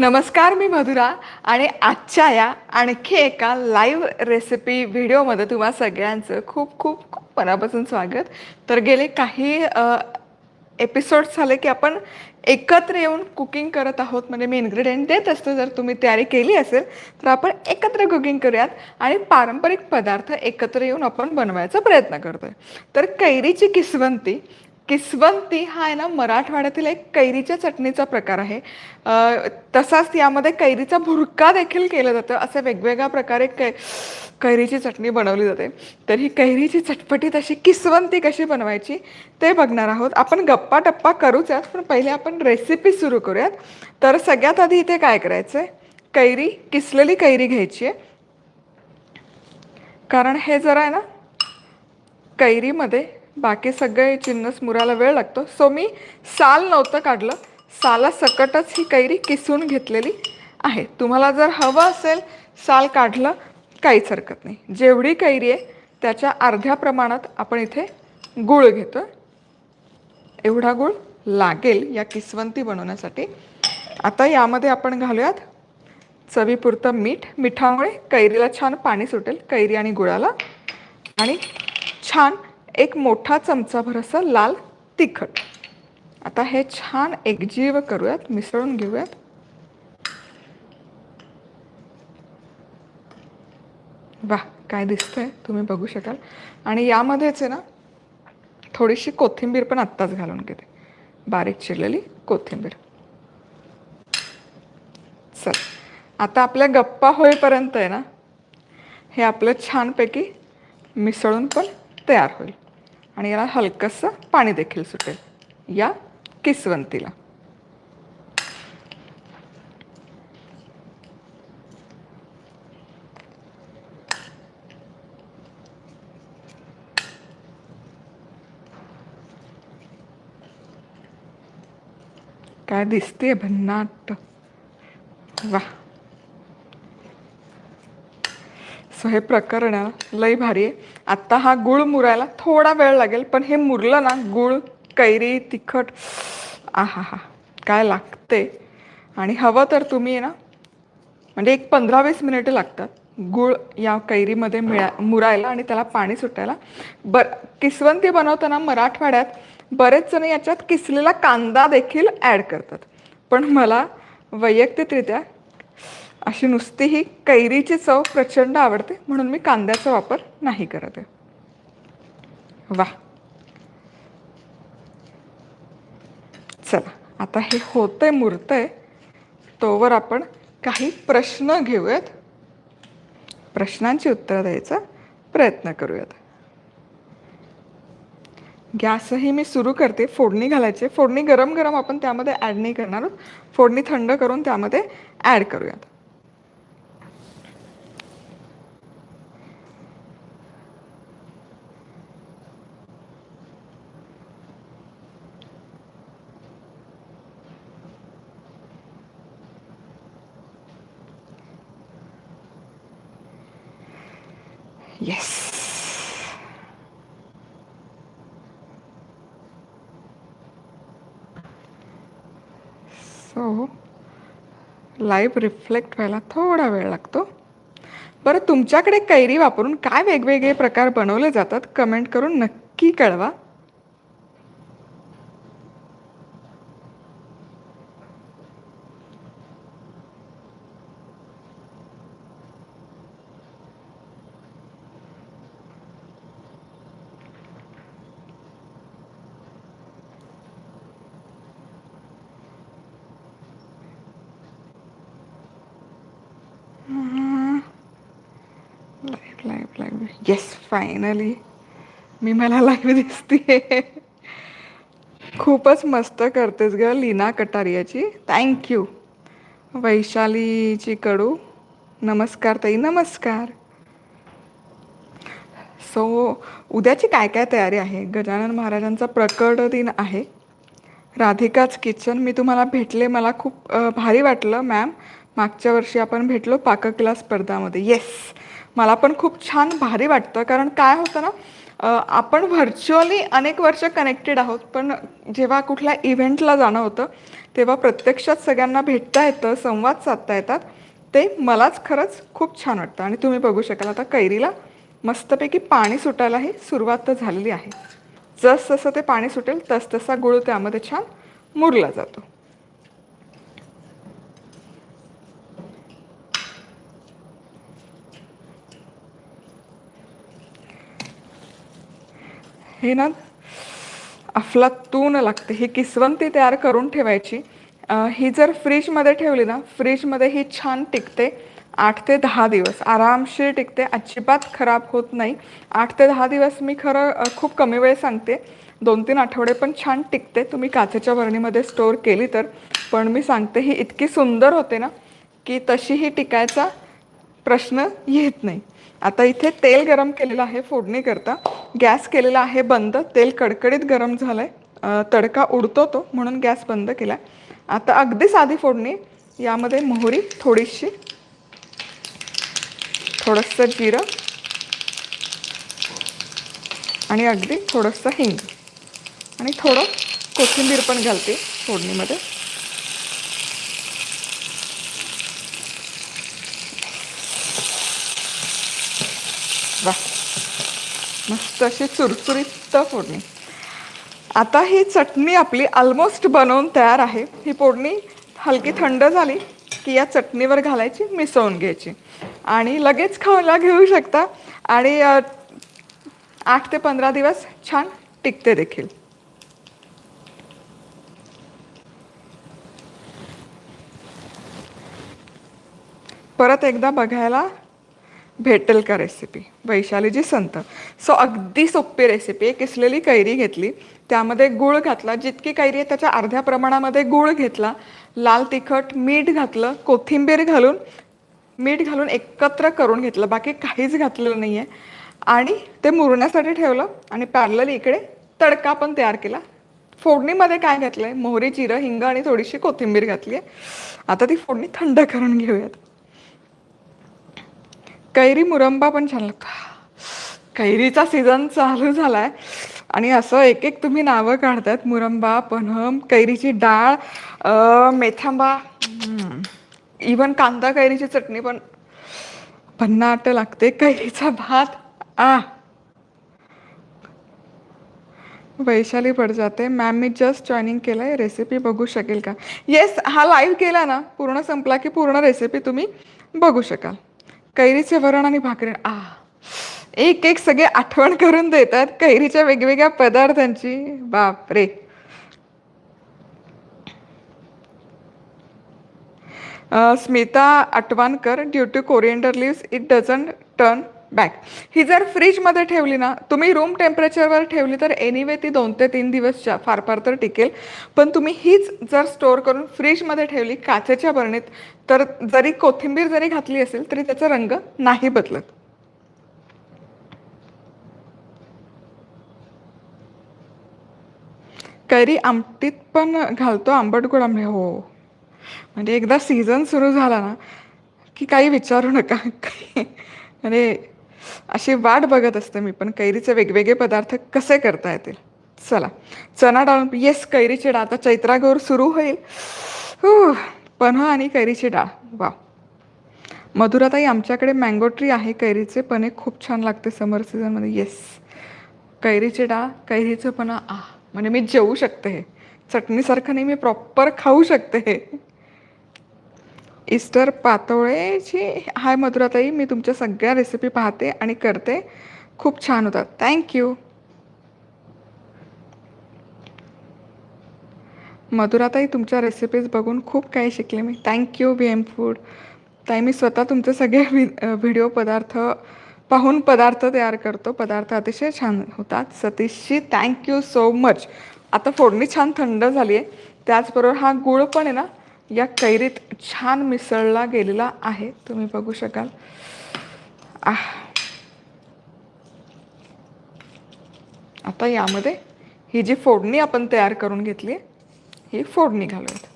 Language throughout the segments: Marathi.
नमस्कार मी मधुरा. आणि आजच्या या आणखी एका लाईव्ह रेसिपी व्हिडिओमध्ये तुम्हा सगळ्यांचं खूप खूप खूप मनापासून स्वागत. तर गेले काही एपिसोड्स झाले की आपण एकत्र येऊन कुकिंग करत आहोत. म्हणजे मी इन्ग्रेडियंट देत असतो जर तुम्ही तयारी केली असेल तर आपण एकत्र कुकिंग करूयात. आणि पारंपरिक पदार्थ एकत्र येऊन आपण बनवायचा प्रयत्न करतोय. तर कैरीची किसवंती किसवंती हा आहे ना मराठवाड्यातील एक कैरीच्या चटणीचा प्रकार आहे. तसाच यामध्ये कैरीचा भुरका देखील केलं जातं. असं वेगवेगळ्या प्रकारे कै कैरीची चटणी बनवली जाते. तर ही कैरीची चटपटीत अशी किसवंती कशी बनवायची ते बघणार आहोत. आपण गप्पा टप्पा करूच यात पण पहिले आपण रेसिपी सुरू करूयात. तर सगळ्यात आधी इथे काय करायचं आहे कैरी किसलेली कैरी घ्यायची आहे. कारण हे जरा आहे ना कैरीमध्ये बाकी सगळे चिन्नस मुराला वेळ लागतो. सो मी साल नव्हतं काढलं. साला सकटच ही कैरी किसून घेतलेली आहे. तुम्हाला जर हवं असेल साल काढलं काहीच हरकत नाही. जेवढी कैरी आहे त्याच्या अर्ध्या प्रमाणात आपण इथे गूळ घेतो एवढा गूळ लागेल या किसवंती बनवण्यासाठी. आता यामध्ये आपण घालूयात चवीपुरतं मीठ. मिठामुळे कैरीला छान पाणी सुटेल कैरी आणि गुळाला. आणि छान एक मोठा चमचाभर असं लाल तिखट. आता हे छान एकजीव करूयात मिसळून घेऊयात. वा काय दिसतंय तुम्ही बघू शकाल. आणि यामध्येच आहे ना थोडीशी कोथिंबीर पण आत्ताच घालून घेते. बारीक चिरलेली कोथिंबीर. चल आता आपल्या गप्पा होईपर्यंत आहे ना हे आपलं छानपैकी मिसळून पण तयार होईल. आणि याला हलकंसं पाणी देखील सुटेल. या किसवंतीला. काय दिसते भन्नाट. वा. सो हे प्रकरण लई भारी आहे. आत्ता हा गुळ मुरायला थोडा वेळ लागेल पण हे मुरलं ना गुळ कैरी तिखट आहा हा काय लागते? आणि हवं तर तुम्ही आहे ना म्हणजे एक पंधरा वीस मिनिटं लागतात गुळ या कैरीमध्ये मिळा मुरायला आणि त्याला पाणी सुटायला. बर किसवंती बनवताना मराठवाड्यात बरेच जण याच्यात किसलेला कांदा देखील ॲड करतात. पण मला वैयक्तिकरित्या अशी नुसती ही कैरीची चव प्रचंड आवडते म्हणून मी कांद्याचा वापर नाही करत आहे. वा. चला आता हे होतंय मुरतंय तोवर आपण काही प्रश्न घेऊयात. प्रश्नांची उत्तरं द्यायचा प्रयत्न करूयात. गॅसही मी सुरू करते फोडणी घालायची फोडणी गरम गरम आपण त्यामध्ये ॲड नाही करणार आहोत. फोडणी थंड करून त्यामध्ये ॲड करूयात. येस सो लाईव्ह रिफ्लेक्ट व्हायला थोडा वेळ लागतो. बरं तुमच्याकडे कैरी वापरून काय वेगवेगळे प्रकार बनवले जातात? कमेंट करून नक्की कळवा. Live live live yes finally मी मला लाईव्ह दिसते खूपच मस्त करतेस ग लीना कटारियाची. थँक्यू वैशालीची कडू. नमस्कार ताई नमस्कार. सो उद्याची काय काय तयारी आहे? गजानन महाराजांचा प्रकट दिन आहे. राधिकाच किचन मी तुम्हाला भेटले मला खूप भारी वाटलं मॅम मागच्या वर्षी आपण भेटलो पाककला स्पर्धामध्ये. येस मला पण खूप छान भारी वाटतं. कारण काय होतं ना आपण व्हर्च्युअली अनेक वर्ष कनेक्टेड आहोत. पण जेव्हा कुठल्या इव्हेंटला जाणं होतं तेव्हा प्रत्यक्षात सगळ्यांना भेटता येतं संवाद साधता येतात. ते मलाच खरंच खूप छान वाटतं. आणि तुम्ही बघू शकाल आता कैरीला मस्तपैकी पाणी सुटायलाही सुरुवात तर झालेली आहे. जसजसं ते पाणी सुटेल तसतसा गुळ त्यामध्ये छान मुरला जातो. हे ना अफलातून लागते. ही किसवंती तयार करून ठेवायची. ही जर फ्रीजमध्ये ठेवली ना फ्रीजमध्ये ही छान टिकते. आठ ते दहा दिवस. आरामशीर टिकते. अजिबात खराब होत नाही. आठ ते दहा दिवस मी खरं खूप कमी वेळ सांगते. दोन तीन आठवडे पण छान टिकते. तुम्ही काचेच्या बरणीमध्ये स्टोअर केली तर. पण मी सांगते ही इतकी सुंदर होते ना की तशीही टिकायचा प्रश्न येत नाही. आता इथे तेल गरम केलेलं आहे फोडणीकरता गॅस केलेला आहे बंद. तेल कडकडीत गरम झालं आहे तडका उडतो तो म्हणून गॅस बंद केला आता अगदी साधी फोडणी यामध्ये मोहरी थोडीशी थोडंसं जिरं आणि अगदी थोडंसं हिंग. आणि थोडं कोथिंबीर पण घालते फोडणीमध्ये. वा. मस्त अशी चुरचुरीत फोडणी. आता ही चटणी आपली ऑलमोस्ट बनवून तयार आहे. ही फोडणी हलकी थंड झाली की या चटणीवर घालायची मिसळून घ्यायची. आणि लगेच खाऊला घेऊ शकता आणि आठ ते पंधरा दिवस छान टिकते देखील. परत एकदा बघायला भेटेल का रेसिपी वैशालीजी संत. सो अगदी सोपी रेसिपी आहे. किसलेली कैरी घेतली. त्यामध्ये गूळ घातला. जितकी कैरी आहे त्याच्या अर्ध्या प्रमाणामध्ये गूळ घेतला. लाल तिखट मीठ घातलं. कोथिंबीर घालून मीठ घालून एकत्र करून घेतलं. बाकी काहीच घातलेलं नाही आहे आणि ते मुरण्यासाठी ठेवलं. आणि पॅरलली इकडे तडका पण तयार केला. फोडणीमध्ये काय घातलं आहे मोहरी जिरं हिंग आणि थोडीशी कोथिंबीर घातली आहे आता ती फोडणी थंड करून घेऊयात. कैरी मुरंबा पण छान लागतो. कैरीचा सीझन चालू झालाय. आणि असं एक एक तुम्ही नावं काढतात. मुरंबा पन्हम कैरीची डाळ मेथांबा इवन कांदा कैरीची चटणी पण. भन्नाट लागते. कैरीचा भात. आ! वैशाली पड जाते मॅम मी जस्ट जॉईनिंग केलं आहे रेसिपी बघू शकेल का? येस हा लाईव्ह केला ना. पूर्ण संपला की पूर्ण रेसिपी तुम्ही बघू शकाल. कैरीचे वरण आणि भाकरी. आ एक एक सगळे आठवण करून देतात कैरीच्या वेगवेगळ्या पदार्थांची. बापरे. Smita Athavankar due to coriander leaves it doesn't turn back ही जर फ्रीजमध्ये ठेवली ना तुम्ही रूम टेम्परेचरवर ठेवली तर एनिवे ती दोन ते तीन दिवस फार फार तर टिकेल. पण तुम्ही हीच जर स्टोअर करून फ्रीजमध्ये ठेवली काचेच्या बरणीत तर जरी कोथिंबीर जरी घातली असेल तरी त्याचा रंग नाही बदलत. कैरी आमटीत पण घालतो आंबट गोड आंबे हो. म्हणजे एकदा सीझन सुरू झाला ना की काही विचारू नका. काही म्हणजे अशी वाट बघत असते मी पण कैरीचे वेगवेगळे पदार्थ कसे करता येतील? चला चना डाळ येस कैरीची डाळ आता चैत्रागौर सुरू होईल. पन्हा आणि कैरीची डाळ. वा मधुराताई आमच्याकडे मँगो ट्री आहे कैरीचे पणे खूप छान लागते समर सीझनमध्ये येस कैरीची डाळ कैरीचं पण आ म्हणजे मी जेवू शकते हे. चटणीसारखं नाही मी प्रॉपर खाऊ शकते हे. इस्टर पातोळेची हाय मधुराताई मी तुमच्या सगळ्या रेसिपी पाहते आणि करते. खूप छान होतात. थँक्यू मधुराताई तुमच्या रेसिपीज बघून खूप काही शिकले मी. Thank you V M food ताई मी स्वतः तुमचे सगळे वि व्हिडिओ पदार्थ पाहून पदार्थ तयार करतो. पदार्थ अतिशय छान होतात. सतीशजी थँक्यू सो मच आता फोडणी छान थंड झाली आहे त्याचबरोबर हा गुळ पण आहे ना या कैरीत छान मिसळला गेलेला आहे. तुम्ही बघू शकाल. आह. आता यामध्ये ही जी फोडणी आपण तयार करून घेतली आहे ही फोडणी घालूयात.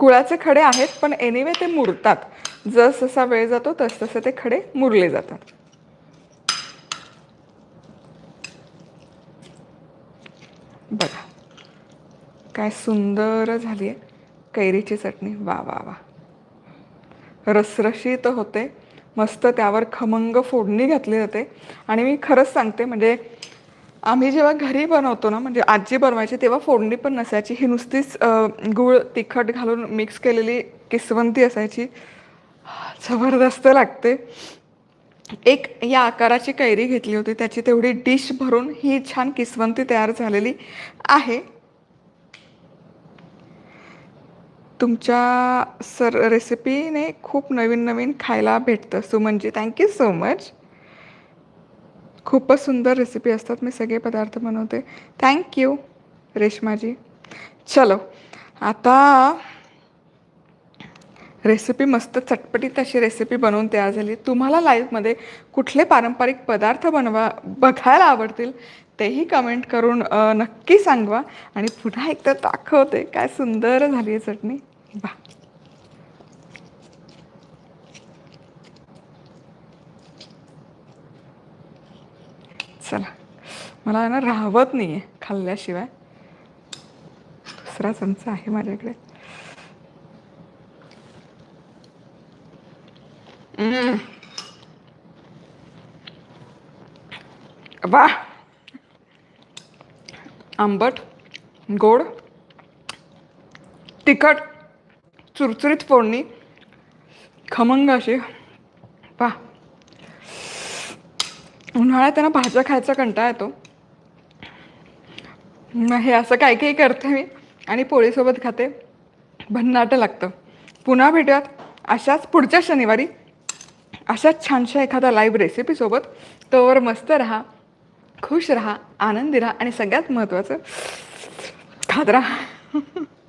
गुळाचे खडे आहेत पण एनिवे ते मुरतात. जसजसा वेळ जातो तसतसे ते खडे मुरले जातात. बघा. काय सुंदर झाली आहे कैरीची चटणी. वा वा वा. रसरशीत होते. मस्त त्यावर खमंग फोडणी घातली जाते. आणि मी खरंच सांगते म्हणजे आम्ही जेव्हा घरी बनवतो ना म्हणजे आजी बनवायची तेव्हा फोडणी पण नसायची. ही नुसतीच गूळ तिखट घालून मिक्स केलेली किसवंती असायची. जबरदस्त लागते. एक या आकाराची कैरी घेतली होती. त्याची तेवढी डिश भरून ही छान किसवंती तयार झालेली आहे. तुमच्या सर रेसिपीने खूप नवीन नवीन खायला भेटतं. सुमनजी थँक्यू सो मच खूपच सुंदर रेसिपी असतात. मी सगळे पदार्थ बनवते. थँक्यू रेशमाजी. चलो आता रेसिपी मस्त चटपटीत अशी रेसिपी बनवून तयार झाली. तुम्हाला लाईफमध्ये कुठले पारंपरिक पदार्थ बनवा बघायला आवडतील तेही कमेंट करून नक्की सांगवा. आणि पुन्हा एकदा दाखवते. काय सुंदर झाली आहे चटणी. वा चला मला ना राहवत नाही आहे खाल्ल्याशिवाय. दुसरा चमचा आहे माझ्याकडे. वा आंबट गोड तिखट चुरचुरीत फोडणी खमंग अशी. वा उन्हाळ्यात त्यांना भाज्या खायचा कंटाळा येतो. मग हे असं काही काही करते मी? आणि पोळीसोबत खाते. भन्नाटं लागतं. पुन्हा भेटूयात. अशाच पुढच्या शनिवारी अशाच छानशा एखाद्या लाईव्ह रेसिपीसोबत तोवर मस्त राहा खुश राहा आनंदी राहा आणि सगळ्यात महत्त्वाचं खात राहा.